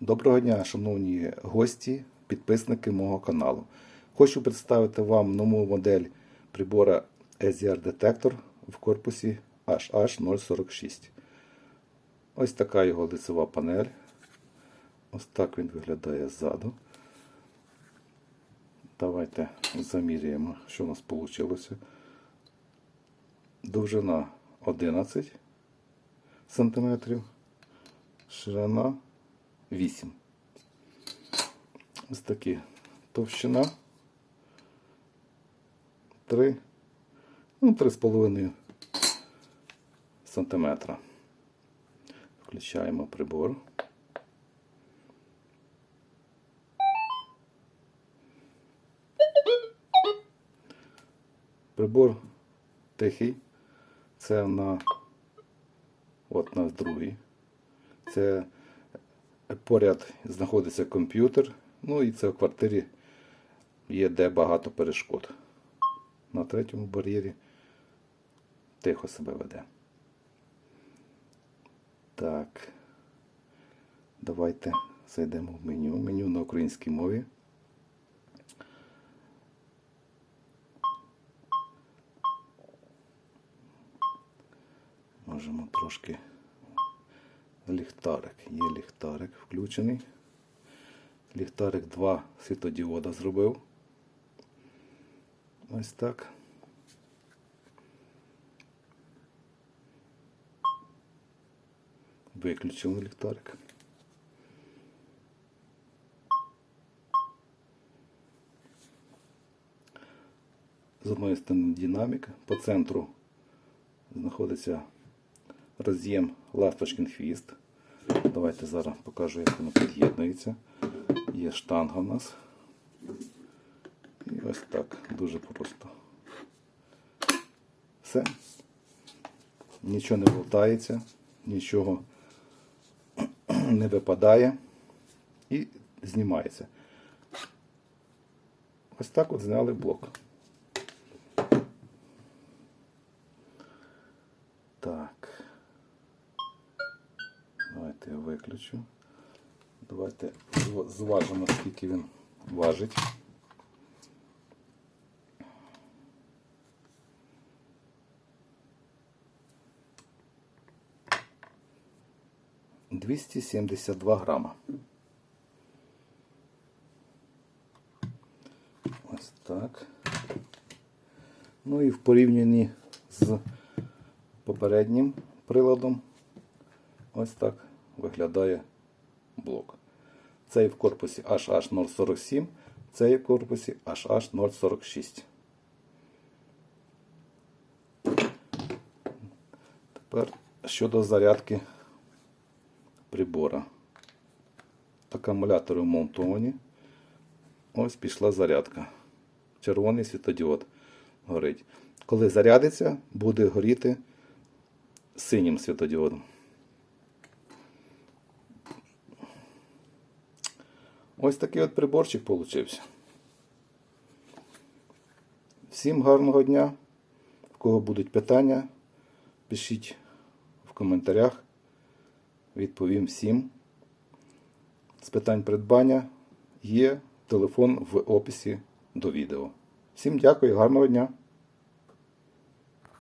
Доброго дня, шановні гості, підписники мого каналу. Хочу представити вам нову модель прибора SDR детектор в корпусі HH046. Ось така його лицева панель. Ось так він виглядає ззаду. Давайте заміряємо, що у нас вийшло. Довжина 11 см, ширина 8. Ось такі товщина 3, ну, 3,5 сантиметра. Включаємо прибор. Прибор тихий. Це на от на другий. Це поряд знаходиться комп'ютер. Ну і це в квартирі є де багато перешкод. На третьому бар'єрі тихо себе веде. Так. Давайте зайдемо в меню. Меню на українській мові. Можемо трошки ліхтарик. Є ліхтарик включений. Ліхтарик два світодіода зробив. Ось так. Виключили ліхтарик. З одної сторони динамік, по центру знаходиться роз'єм ласточкин хвіст. Давайте зараз покажу, як воно під'єднується. Є штанга в нас. І ось так, дуже просто. Все. Нічого не болтається, нічого не випадає і знімається. Ось так от зняли блок. Виключу. Давайте зважимо, скільки він важить. Двісті сімдесят два грама. Ось так. Ну і в порівнянні з попереднім приладом ось так виглядає блок. Цей в корпусі HH047, цей в корпусі HH046. Тепер щодо зарядки прибора. Акумулятори вмонтовані. Ось пішла зарядка. Червоний світодіод горить. Коли зарядиться, буде горіти синім світодіодом. Ось такий от приборчик получився. Всім гарного дня. В кого будуть питання, пишіть в коментарях. Відповім всім. З питань придбання є телефон в описі до відео. Всім дякую, гарного дня!